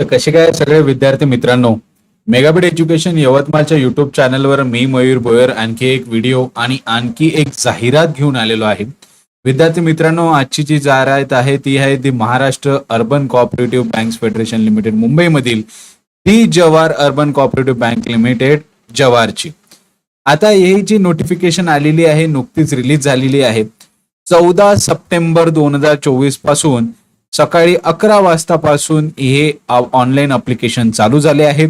तर कसे काय सगळे विद्यार्थी मित्रांनो मेगाबिट एज्युकेशन यवतमाळच्या युट्यूब चॅनलवर मी मयूर बोयर आणखी एक व्हिडिओ आणि आणखी एक जाहिरात घेऊन आलेलो आहे. विद्यार्थी मित्रांनो आजची जी जाहिरात आहे ती आहे the Maharashtra urban cooperative bank federation limited मुंबईमधील the Jawhar urban cooperative bank limited जवारची. आता ही जी नोटिफिकेशन आलेली आहे नुकतीच रिलीज झालेली आहे. चौदा सप्टेंबर दोन हजार चोवीसपासून सकाळी अकरा वाजतापासून हे ऑनलाईन अप्लिकेशन चालू झाले आहे.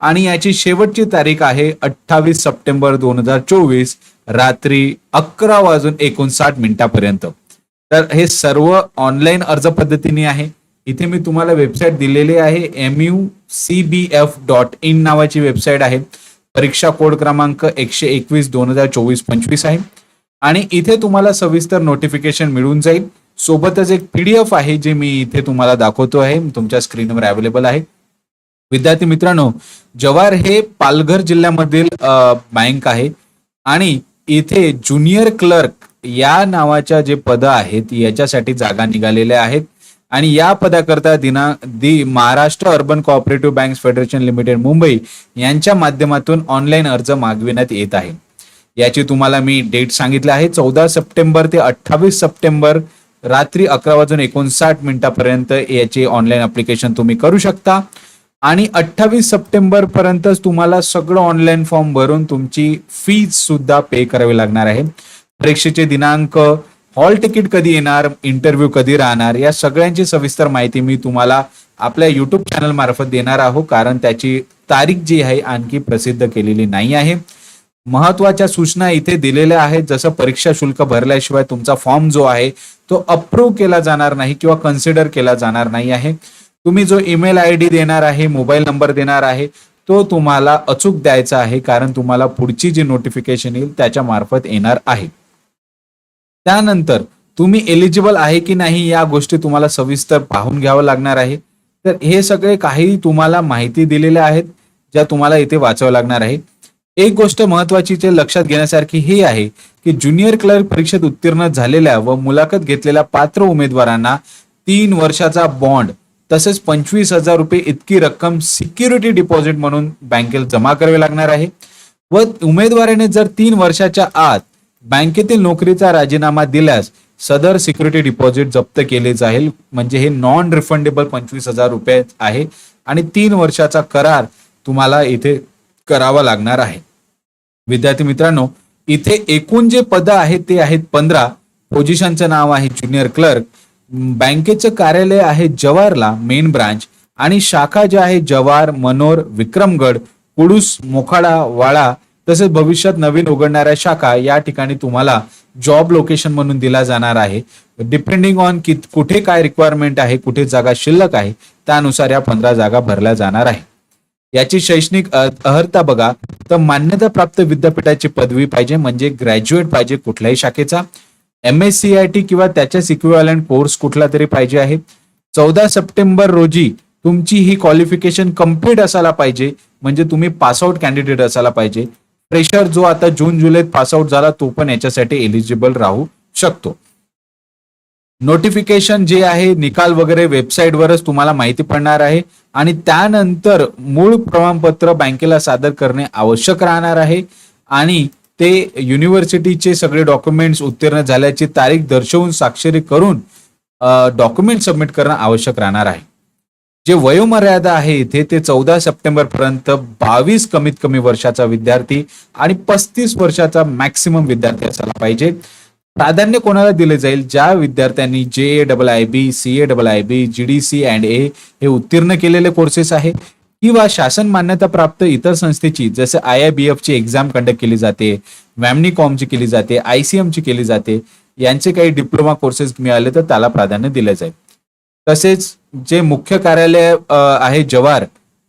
आणि याची शेवटची तारीख आहे अठ्ठावीस सप्टेंबर दोन हजार चोवीस रात्री अकरा वाजून एकोणसाठ मिनिटापर्यंत. तर हे सर्व ऑनलाईन अर्ज पद्धतीने आहे. इथे मी तुम्हाला वेबसाईट दिलेली आहे M U C B F dot in नावाची वेबसाईट आहे. परीक्षा कोड क्रमांक एकशे एकवीस दोन हजार चोवीस पंचवीस आहे. आणि इथे तुम्हाला सविस्तर नोटिफिकेशन मिळून जाईल. सोबतच एक पीडीएफ आहे जे मी इथे तुम्हाला दाखवतो आहे. तुमच्या स्क्रीनवर अवेलेबल आहे. विद्यार्थी मित्रांनो जवार हे पालघर जिल्ह्यामधील बँक आहे. आणि इथे ज्युनियर क्लर्क या नावाच्या जे पद आहेत याच्यासाठी जागा निघालेल्या आहेत. आणि या पदाकरता दिना the Maharashtra urban cooperative bank federation limited Mumbai यांच्या माध्यमातून ऑनलाईन अर्ज मागविण्यात येत आहे. याची तुम्हाला मी डेट सांगितली आहे. चौदा सप्टेंबर ते अठ्ठावीस सप्टेंबर रात्री अकरा वाजून एकोणसाठ मिनिटापर्यंत याचे ऑनलाईन अप्लिकेशन तुम्ही करू शकता. आणि अठ्ठावीस सप्टेंबर पर्यंतच तुम्हाला सगळं ऑनलाईन फॉर्म भरून तुमची फीज सुद्धा पे करावी लागणार आहे. परीक्षेचे दिनांक हॉल तिकीट कधी येणार इंटरव्ह्यू कधी राहणार या सगळ्यांची सविस्तर माहिती मी तुम्हाला आपल्या युट्यूब चॅनल मार्फत देणार आहोत कारण त्याची तारीख जी आहे आणखी प्रसिद्ध केलेली नाही आहे. महत्त्वाच्या सूचना इथे दिलेल्या आहेत. जसं परीक्षा शुल्क भरल्याशिवाय तुमचा फॉर्म जो आहे तो अप्रूव्ह केला जाणार नाही किंवा कन्सिडर केला जाणार नाही आहे. तुम्ही जो ईमेल आय डी देणार आहे मोबाईल नंबर देणार आहे तो तुम्हाला अचूक द्यायचा आहे कारण तुम्हाला पुढची जी नोटिफिकेशन येईल त्याच्या मार्फत येणार आहे. त्यानंतर तुम्ही एलिजिबल आहे की नाही या गोष्टी तुम्हाला सविस्तर पाहून घ्यावं लागणार आहे. तर हे सगळे काही तुम्हाला माहिती दिलेल्या आहेत ज्या तुम्हाला इथे वाचावं लागणार आहे. एक गोष्ट महत्वाची जे लक्षात घेण्यासारखी ही आहे की ज्युनियर क्लर्क परीक्षेत उत्तीर्ण झालेल्या व मुलाखत घेतलेल्या पात्र उमेदवारांना तीन वर्षाचा बॉन्ड तसेच पंचवीस हजार रुपये इतकी रक्कम सिक्युरिटी डिपॉझिट म्हणून बँकेला जमा करावी लागणार आहे. व उमेदवाराने जर तीन वर्षाच्या आत बँकेतील नोकरीचा राजीनामा दिल्यास सदर सिक्युरिटी डिपॉझिट जप्त केले जाईल. म्हणजे हे नॉन रिफंडेबल पंचवीस हजार रुपये आहे. आणि तीन वर्षाचा करार तुम्हाला इथे करावा लागणार आहे. विद्यार्थी मित्रांनो इथे एकूण जे पद आहेत ते आहेत पंधरा. पोझिशनचं नाव आहे ज्युनियर क्लर्क बँकेचं कार्यालय आहे जवारला मेन ब्रांच आणि शाखा ज्या आहे जवार मनोर विक्रमगड कुडूस मोखाडा वाळा तसेच भविष्यात नवीन उघडणाऱ्या शाखा या ठिकाणी तुम्हाला जॉब लोकेशन म्हणून दिला जाणार आहे. डिपेंडिंग ऑन कि कुठे काय रिक्वायरमेंट आहे कुठे जागा शिल्लक आहे त्यानुसार या पंधरा जागा भरल्या जाणार आहे याची शैक्षणिक अर्हता बघा. तर मान्यता प्राप्त विद्यापीठाची पदवी पाहिजे म्हणजे ग्रॅज्युएट पाहिजे कुठल्याही शाखेचा. M S C I T किंवा त्याच्या इक्विव्हॅलंट कोर्स कुठला तरी पाहिजे आहे. चौदा सप्टेंबर रोजी तुमची ही क्वालिफिकेशन कंप्लीट असायला पाहिजे. म्हणजे तुम्ही पासआउट कॅन्डिडेट असायला पाहिजे. प्रेशर जो आता जून जुलैत पासआउट झाला तो पण याच्यासाठी एलिजिबल राहू शकतो. नोटिफिकेशन जे आहे निकाल वगैरे वेबसाईटवरच तुम्हाला माहिती पडणार आहे. आणि त्यानंतर मूळ प्रमाणपत्र बँकेला सादर करणे आवश्यक राहणार आहे. आणि ते युनिव्हर्सिटीचे सगळे डॉक्युमेंट्स उत्तीर्ण झाल्याची तारीख दर्शवून स्वाक्षरी करून डॉक्युमेंट सबमिट करणं आवश्यक राहणार आहे. जे वयोमर्यादा आहे इथे ते चौदा सप्टेंबर पर्यंत बावीस कमीत कमी वर्षाचा विद्यार्थी आणि पस्तीस वर्षाचा मॅक्सिमम विद्यार्थी असायला पाहिजे. प्राधान्य कोणाला दिले जाईल? ज्या विद्यार्थ्यांनी J A double I B C A double I B G D C and A हे उत्तीर्ण केलेले कोर्सेस आहे किंवा शासन मान्यता प्राप्त इतर संस्थेची जसं आय आय बी एफ ची एक्झाम कंडक्ट केली जाते वॅमनी कॉमची केली जाते आय सी ची केली जाते यांचे काही डिप्लोमा कोर्सेस मिळाले तर त्याला प्राधान्य दिले जाईल. तसेच जे मुख्य कार्यालय आहे जवार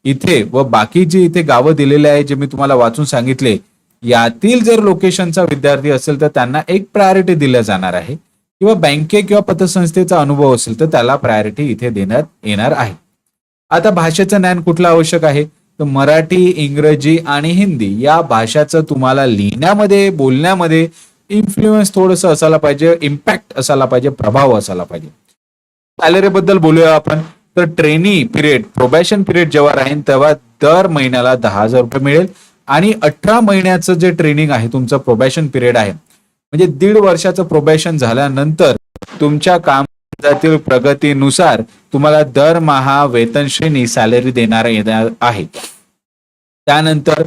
इथे व बाकी जे इथे गावं दिलेले आहे जे मी तुम्हाला वाचून सांगितले यातील जर लोकेशनचा विद्यार्थी असेल तर त्यांना एक प्रायोरिटी दिल्या जाणार आहे. किंवा बँके किंवा पतसंस्थेचा अनुभव असेल तर त्याला प्रायोरिटी इथे देण्यात येणार आहे. आता भाषेचं ज्ञान कुठलं आवश्यक आहे? तर मराठी इंग्रजी आणि हिंदी या भाषाचं तुम्हाला लिहिण्यामध्ये बोलण्यामध्ये इन्फ्लुएन्स थोडंसं असायला पाहिजे इम्पॅक्ट असायला पाहिजे प्रभाव असायला पाहिजे. सॅलरी बद्दल बोलूया आपण. तर ट्रेनी पिरियड प्रोबॅशन पिरियड जेव्हा राहील तेव्हा दर महिन्याला दहा हजार रुपये मिळेल. आणि अठरा महिन्याचं जे ट्रेनिंग आहे तुमचं प्रोबॅशन पिरियड आहे म्हणजे दीड वर्षाचं प्रोबॅशन झाल्यानंतर तुमच्या कामातील प्रगतीनुसार तुम्हाला दरमहा वेतन श्रेणी सॅलरी देणार येणार आहे. त्यानंतर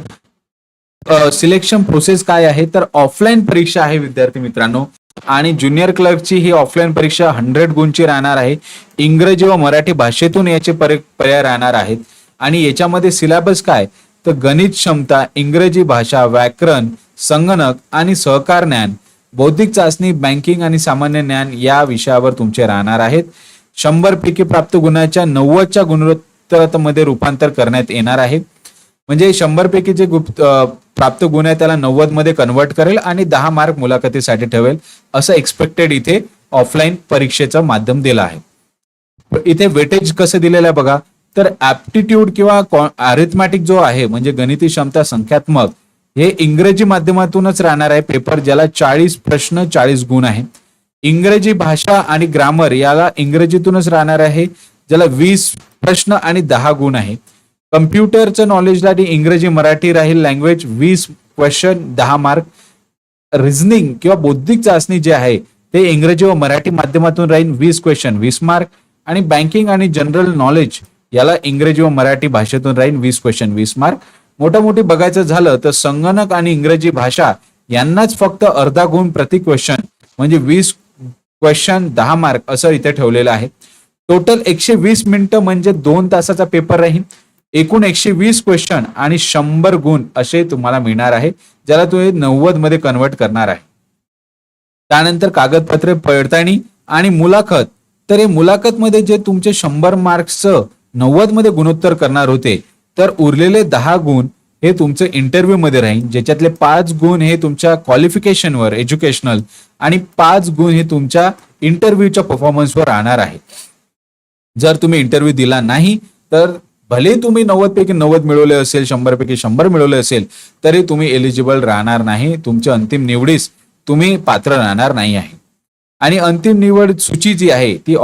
सिलेक्शन प्रोसेस काय आहे? तर ऑफलाईन परीक्षा आहे विद्यार्थी मित्रांनो. आणि ज्युनियर क्लर्कची ही ऑफलाईन परीक्षा हंड्रेड गुणची राहणार आहे. इंग्रजी व मराठी भाषेतून याचे पर्याय राहणार आहेत. आणि याच्यामध्ये सिलेबस काय? तर गणित क्षमता इंग्रजी भाषा व्याकरण संगणक आणि सहकार ज्ञान. बौद्धिक चाचणी बँकिंग आणि सामान्य ज्ञान या विषयावर तुमचे राहणार आहेत. शंभर पैकी प्राप्त गुणाच्या नव्वदच्या गुणोत्तरामध्ये रूपांतर करण्यात येणार आहे. म्हणजे शंभर पैकी जे गुप्त प्राप्त गुण आहे त्याला नव्वदमध्ये कन्वर्ट करेल आणि दहा मार्क मुलाखतीसाठी ठेवेल असं एक्सपेक्टेड इथे ऑफलाईन परीक्षेचं माध्यम दिलं आहे. इथे वेटेज कसं दिलेलं आहे बघा. तर ऍप्टिट्यूड किंवा अरिथमॅटिक जो आहे म्हणजे गणिती क्षमता संख्यात्मक हे इंग्रजी माध्यमातूनच राहणार आहे पेपर ज्याला चाळीस प्रश्न चाळीस गुण आहे. इंग्रजी भाषा आणि ग्रामर याला इंग्रजीतूनच राहणार आहे ज्याला वीस प्रश्न आणि दहा गुण आहे. कम्प्युटरचं नॉलेजसाठी इंग्रजी मराठी राहील लँग्वेज वीस क्वेश्चन दहा मार्क रिझनिंग किंवा बौद्धिक चाचणी जे आहे ते इंग्रजी व मराठी माध्यमातून राहील वीस क्वेश्चन वीस मार्क आणि बँकिंग आणि जनरल नॉलेज याला इंग्रजी व मराठी भाषेतून राहील वीस क्वेश्चन वीस मार्क मोठं मोठी बघायचं झालं तर संगणक आणि इंग्रजी भाषा यांनाच फक्त अर्धा गुण प्रति क्वेश्चन म्हणजे वीस क्वेश्चन दहा मार्क असं इथे ठेवलेलं आहे. टोटल एकशे वीस मिनिटं म्हणजे दोन तासाचा पेपर राहील एकूण एकशे वीस क्वेश्चन आणि शंभर गुण असे तुम्हाला मिळणार आहे ज्याला तुम्ही नव्वदमध्ये कन्वर्ट करणार आहे. त्यानंतर कागदपत्रे पडताळणी आणि मुलाखत. तर हे मुलाखत मध्ये जे तुमचे शंभर मार्क्सचं नव्वदमध्ये गुणोत्तर करणार होते तर उरलेले दहा गुण हे तुमचं इंटरव्ह्यू मध्ये राहील ज्याच्यातले पाच गुण हे तुमच्या क्वालिफिकेशनवर एज्युकेशनल आणि पाच गुण हे तुमच्या इंटरव्ह्यूच्या परफॉर्मन्सवर राहणार आहे. जर तुम्ही इंटरव्ह्यू दिला नाही तर भले तुम्ही नव्वद पैकी नव्वद मिळवले असेल शंभर पैकी शंभर मिळवले असेल तरी तुम्ही एलिजिबल राहणार नाही तुमच्या अंतिम निवडीस तुम्ही पात्र राहणार नाही आहे. आणि अंतिम निवड सूची जी आहे ती